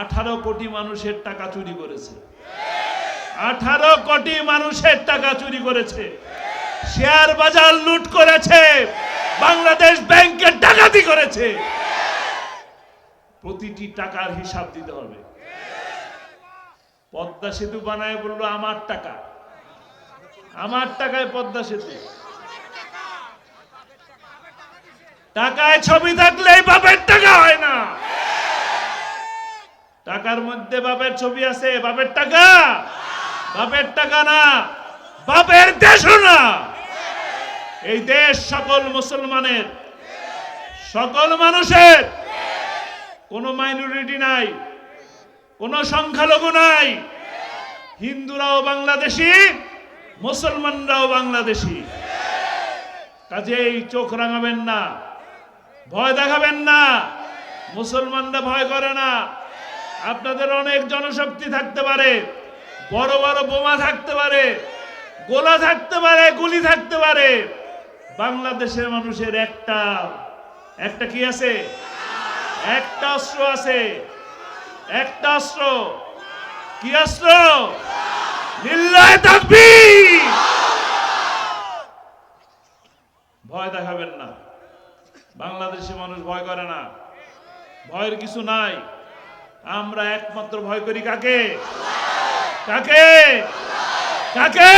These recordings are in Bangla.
আঠারো কোটি মানুষের টাকা চুরি করেছে। আঠারো কোটি মানুষের টাকা চুরি করেছে। শেয়ার বাজার লুট করেছে। বাংলাদেশ ব্যাংকের ডাকাতি করেছে। প্রতিটি টাকার হিসাব দিতে হবে। পদ্মা সেতু বানায় বলল, আমার টাকা। আমার টাকায় পদ্মা সেতু। টাকায় ছবি থাকলে বাপের টাকা হয় না। টাকার মধ্যে বাপের ছবি আছে, বাপের টাকা? বাপের টাকা না, বাপের দেশও না। এই দেশ সকল মুসলমানের, সকল মানুষের। কোনো মাইনরিটি নাই, কোনো সংখ্যালঘু নাই। হিন্দুরাও বাংলাদেশি, মুসলমানরাও বাংলাদেশি। কাজেই চোখ রাঙাবেন না, ভয় দেখাবেন না, মুসলমানরা ভয় করে না। আপনাদের অনেক জনশক্তি থাকতে পারে। বড় বড় বোমা থাকতে পারে, গোলা থাকতে পারে, গুলি থাকতে পারে। বাংলাদেশের মানুষের একটা একটা কি আছে? একটা অস্ত্র আছে। একটা অস্ত্র। কি অস্ত্র? ভয় দেখাবেন না। বাংলাদেশি মানুষ ভয় করে না। ভয়ের কিছু নাই। আমরা একমাত্র ভয় করি কাকে? কাকে? কাকে?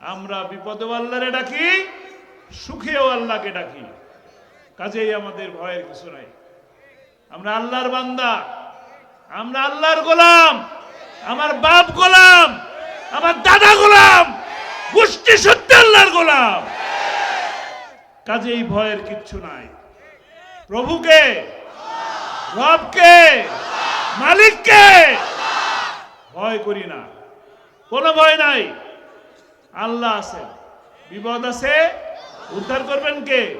আমরা বিপদে আল্লাহরে ডাকি, সুখেও আল্লাহকে ডাকি। কাজেই আমাদের ভয়ের কিছু নাই। আমরা আল্লাহর বান্দা। আমরা আল্লাহর গোলাম। আমার বাপ গোলাম। আমার দাদা গোলাম। গোষ্ঠী সত্যি আল্লাহর গোলাম। কাজেই ভয়ের কিচ্ছু নাই। প্রভুকে রবকে, মালিককে। ভয় করি না। কোনো ভয় নাই। আল্লাহ আছে। বিপদ আছে, উদ্ধার করবেন কে?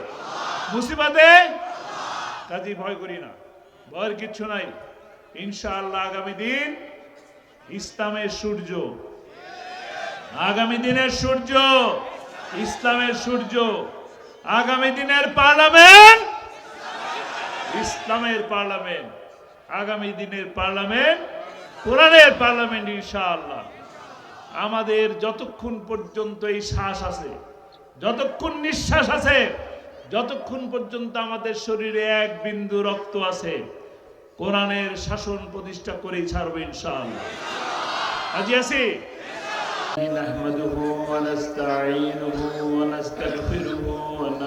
মুসিবাতে? কাজী ভয় করি না। ভয়ের কিচ্ছু নাই। ইনশাআল্লাহ আগামী দিন ইসলামের সূর্য। আগামী দিনের সূর্য, ইসলামের সূর্য। আগামী দিনের পার্লামেন্ট ইসলামের পার্লামেন্ট আগামী দিনের পার্লামেন্ট কোরআনের পার্লামেন্ট ইনশাআল্লাহ আমাদের যতক্ষণ পর্যন্ত এই শ্বাস আছে যতক্ষণ নিঃশ্বাস আছে যতক্ষণ পর্যন্ত আমাদের শরীরে এক বিন্দু রক্ত আছে কোরআনের শাসন প্রতিষ্ঠা করেই ছাড়বে ইনশাআল্লাহ আজি আছি نحمده ونستعينه ونستغفره ونعوذ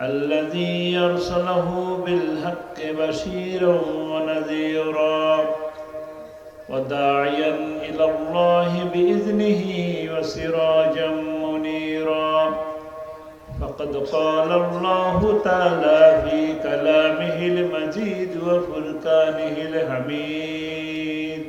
الذي يرسله بالحق بشيرا ونذيرا وداعيا إلى الله بإذنه وسراجا منيرا. فقد قال الله تعالى في كلامه المجيد وفرقانه الحميد.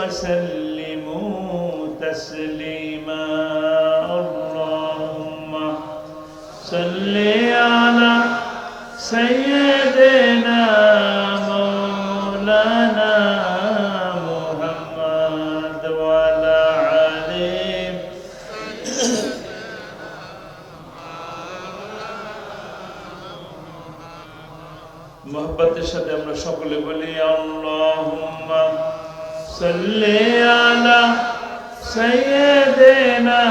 وسلموا تسليما اللهم صل على سيدنا مولانا محمد وعلى آله মোহব্বতের সাথে আমরা সকলে বলি আল্লাহ صل على سيدنا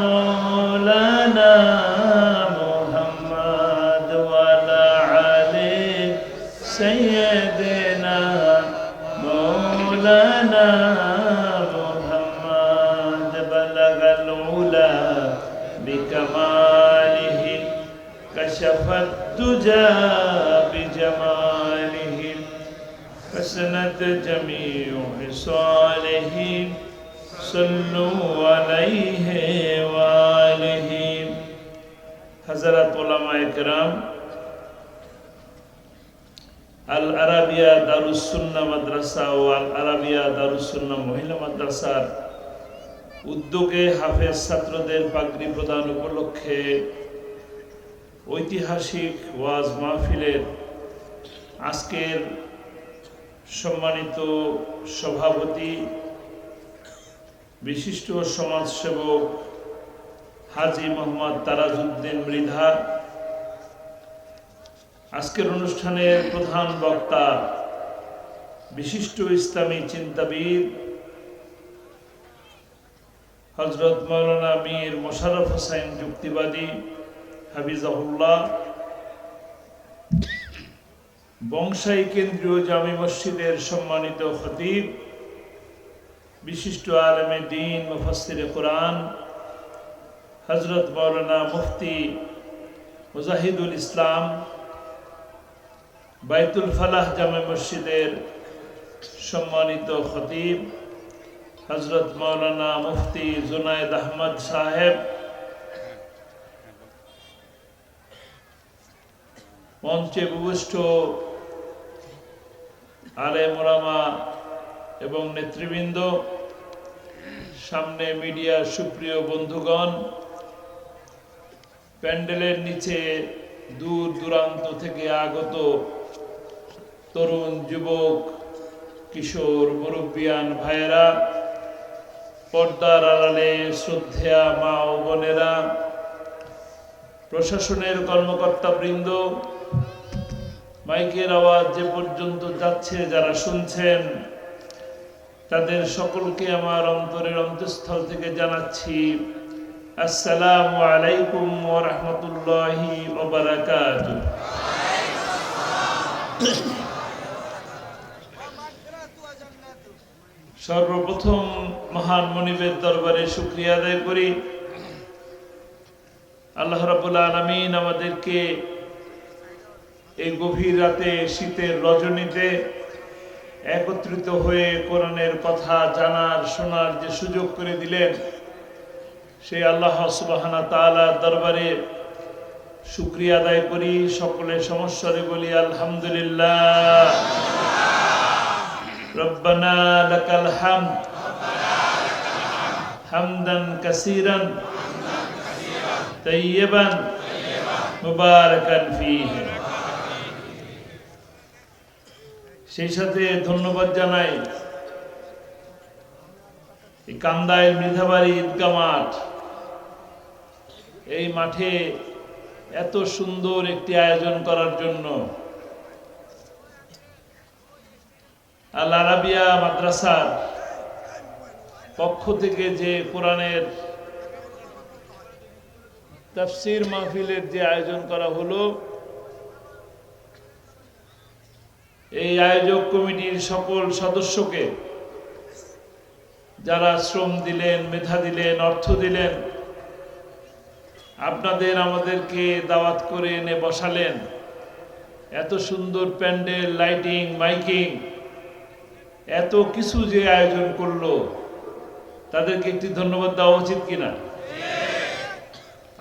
مولانا محمد وعلى علي سيدنا مولانا محمد بلغ العلا بكماله كشف الدجى بجماله حسنت جميع خصاله صلوا عليه وآله حضرت علماء کرام আল আরাবিয়া দারুসুন্না মাদ্রাসা ও আল আরাবিয়া দারুসুন্না মহিলা মাদ্রাসার উদ্যোগে হাফেজ ছাত্রদের পাগড়ি প্রদান উপলক্ষে ঐতিহাসিক ওয়াজ মাহফিলের আজকের সম্মানিত সভাপতি, বিশিষ্ট সমাজসেবক হাজি মোহাম্মদ তারাজউদ্দিন মৃধা, আজকের অনুষ্ঠানের প্রধান বক্তা বিশিষ্ট ইসলামী চিন্তাবিদ হজরত মৌলানা মীর মোশারফ হোসেন যুক্তিবাদী হাফিজাহুল্লাহ বংশাই কেন্দ্রীয় জামি মসজিদের সম্মানিত খতিব, বিশিষ্ট আলমে দিন মুফাসসিরে কোরআন হজরত মৌলানা মুফতি মুজাহিদুল ইসলাম, বাইতুল ফালাহ জামে মসজিদের সম্মানিত খতিব হজরত মৌলানা মুফতি জুনায়দ আহমদ সাহেব, মঞ্চে উপবিষ্ট আলে মোলামা এবং নেতৃবৃন্দ, সামনে মিডিয়ার সুপ্রিয় বন্ধুগণ, প্যান্ডেলের নিচে দূর দূরান্ত থেকে আগত তরুণ যুবক, কিশোর, মুরব্বিয়ান ভাইয়েরা, পর্দার আড়ালে শ্রদ্ধেয়া মা ও বোনেরা, প্রশাসনের কর্মকর্তা বৃন্দ মাইকের আওয়াজ যে পর্যন্ত যাচ্ছে, যারা শুনছেন, তাদের সকলকে আমার অন্তরের অন্তঃস্থল থেকে জানাচ্ছি, আসসালামু আলাইকুম ওয়া রাহমাতুল্লাহি ওয়া সর্বপ্রথম মহান মনিবের দরবারে শুক্রিয়া আদায় করি। আল্লাহ রাবুল আলমিন আমাদেরকে এই গভীর রাতে শীতের রজনীতে একত্রিত হয়ে কোরআনের কথা জানার, শোনার যে সুযোগ করে দিলেন, সেই আল্লাহ সুবাহানা তালা দরবারে শুক্রিয়া আদায় করি। সকলের সমস্যারে বলি, আলহামদুলিল্লাহ। রব্বানা লাকাল হাম হামদান কাসিরান। তৈবান মুবারকান ফিহি। সেই সাথে ধন্যবাদ জানাই এই কান্দাইল মৃধাবাড়ি ঈদগা মাঠ। এই মাঠে এত সুন্দর একটি আয়োজন করার জন্য আল আরাবিয়া মাদ্রাসার পক্ষ থেকে যে কোরআনের তাফসির মাহফিলের যে আয়োজন করা হলো এই আয়োজক কমিটির সকল সদস্যকে যারা শ্রম দিলেন, মেধা দিলেন, অর্থ দিলেন, আপনাদের আমাদেরকে দাওয়াত করে এনে বসালেন। এত সুন্দর প্যান্ডেল, লাইটিং, মাইকিং, এত কিছু যে আয়োজন করল, তাদেরকে একটি ধন্যবাদ দেওয়া উচিত কিনা?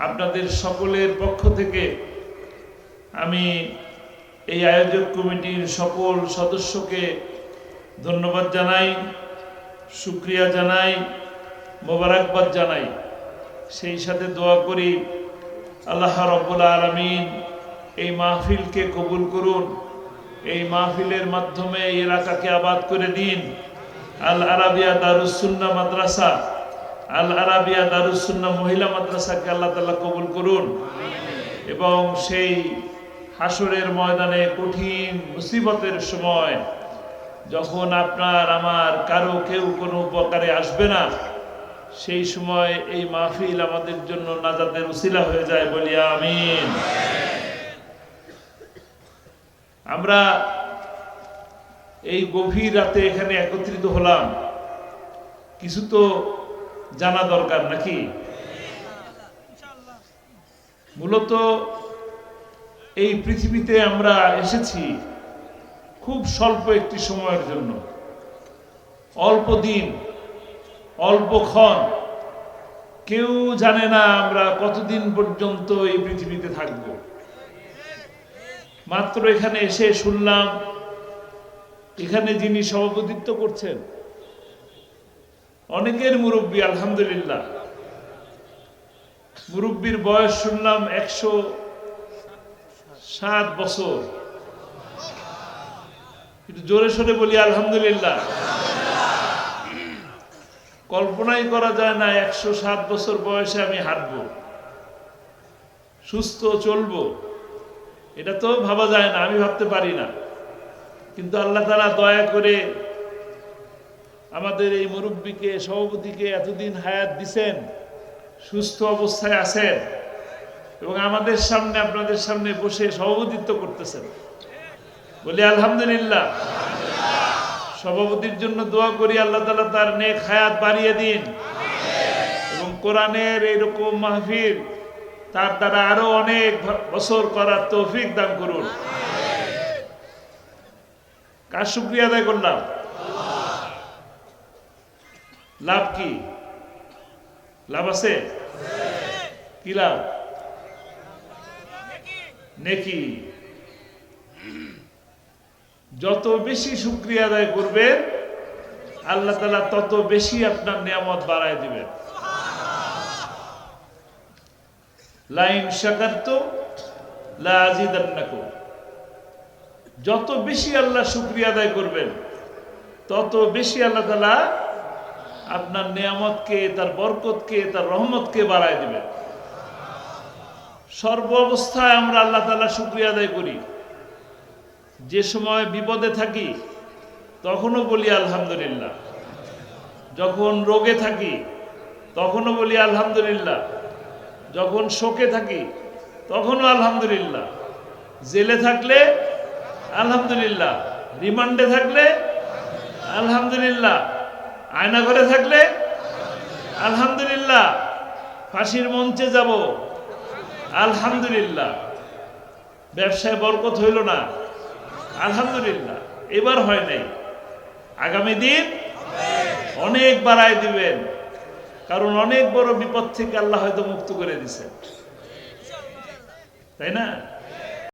আপনাদের সকলের পক্ষ থেকে আমি এই আয়োজক কমিটির সকল সদস্যকে ধন্যবাদ জানাই সুক্রিয়া জানাই, মোবারকবাদ জানাই। সেই সাথে দোয়া করি, আল্লাহ রব্বুল আলমিন এই মাহফিলকে কবুল করুন, এই মাহফিলের মাধ্যমে এলাকাকে আবাদ করে দিন। আল আরাবিয়া দারুসুন্না মাদ্রাসা, আল আরাবিয়া দারুসুন্না মহিলা মাদ্রাসাকে আল্লাহ তালা কবুল করুন। এবং সেই হাসরের ময়দানে কঠিন মুসিবতের সময়, যখন আপনার আমার কারও কেউ কোনো উপকারে আসবে না, সেই সময় এই মাহফিল আমাদের জন্য নাজাদের উসিলা হয়ে যায় বলি আমিন। আমরা এই গভীর রাতে এখানে একত্রিত হলাম। কিছু তো জানা দরকার নাকি? মূলত এই পৃথিবীতে আমরা এসেছি খুব স্বল্প একটি সময়ের জন্য। অল্প দিন অল্পক্ষণ কেউ জানে না আমরা কতদিন পর্যন্ত এই পৃথিবীতে থাকব। মাত্র এখানে এসে শুনলাম, এখানে যিনি সভাপতিত্ব করছেন, অনেকের মুরব্বী, আলহামদুলিল্লাহ। মুরব্বীর বয়স শুনলাম একশো সাত বছর। একটু জোরে সোরে বলি, আলহামদুলিল্লাহ। কল্পনাই করা যায় না, একশো সাত বছর বয়সে আমি হাঁটবো। সুস্থ, চলবো। এটা তো ভাবা যায় না, আমি ভাবতে পারি না। কিন্তু আল্লাহ তালা দয়া করে আমাদের এই মুরব্বীকে, সভাপতিকে এতদিন হায়াত দিছেন, সুস্থ অবস্থায় আছেন। এবং আমাদের সামনে, আপনাদের সামনে বসে সভাপতিত্ব করতেছেন। বলি, আলহামদুলিল্লাহ। সভাপতির জন্য দোয়া করি, আল্লাহ তালা তার নেক হায়াত বাড়িয়ে দিন। এবং কোরআনের এইরকম মাহফিল তার দ্বারা আরও অনেক বছর করার তৌফিক দান করুন। কার শুক্রিয়া আদায় করলাম? লাভ কি? লাভ আছে? কি লাভ? নেকি। যত বেশি শুক্রিয়া আদায় করবেন, আল্লাহ তালা তত বেশি আপনার নিয়ামত বাড়ায় দিবেন। লাইন শাকারত লাজিদান্নাকুম যত বেশি আল্লাহ শুক্রিয়া আদায় করবেন, তত বেশি আল্লাহ তালা আপনার নিয়ামতকে, তার বরকতকে, তার রহমতকে বাড়ায় দিবেন। সর্ব অবস্থায় আমরা আল্লাহ তালা শুক্রিয়া আদায় করি। যে সময় বিপদে থাকি, তখনও বলি আলহামদুলিল্লাহ। যখন রোগে থাকি, তখনও বলি আলহামদুলিল্লাহ। যখন শোকে থাকি, তখনও আলহামদুলিল্লাহ। জেলে থাকলে আলহামদুলিল্লাহ, রিমান্ডে থাকলে আলহামদুলিল্লাহ। আয়নাঘরে থাকলে আলহামদুলিল্লাহ। ফাঁসির মঞ্চে যাব আলহামদুলিল্লাহ। ব্যবসায় বরকত হইল না। আলহামদুলিল্লাহ। এবার হয় নাই। আগামী দিন অনেক বাড়ায় দিবেন। কারণ অনেক বড় বিপদ থেকে আল্লাহ হয়তো মুক্ত করে দিছেন। তাই না?